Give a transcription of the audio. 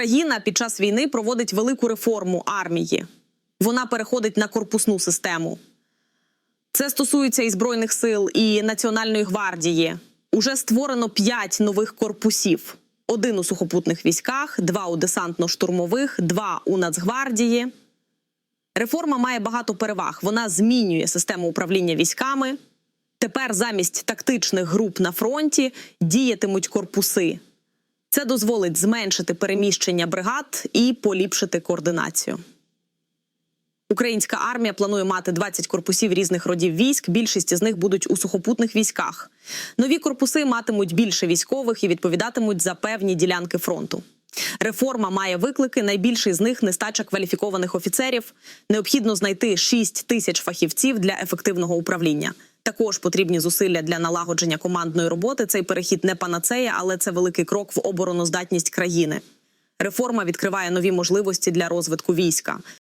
Україна під час війни проводить велику реформу армії. Вона переходить на корпусну систему. Це стосується і збройних сил, і Національної гвардії. Уже створено п'ять нових корпусів: один у сухопутних військах, два у десантно-штурмових, два у Нацгвардії. Реформа має багато переваг. Вона змінює систему управління військами. Тепер замість тактичних груп на фронті діятимуть корпуси. Це дозволить зменшити переміщення бригад і поліпшити координацію. Українська армія планує мати 20 корпусів різних родів військ. Більшість з них будуть у сухопутних військах. Нові корпуси матимуть більше військових і відповідатимуть за певні ділянки фронту. Реформа має виклики. Найбільший з них нестача кваліфікованих офіцерів. Необхідно знайти 6 тисяч фахівців для ефективного управління. Також потрібні зусилля для налагодження командної роботи. Цей перехід не панацея, але це великий крок в обороноздатність країни. Реформа відкриває нові можливості для розвитку війська.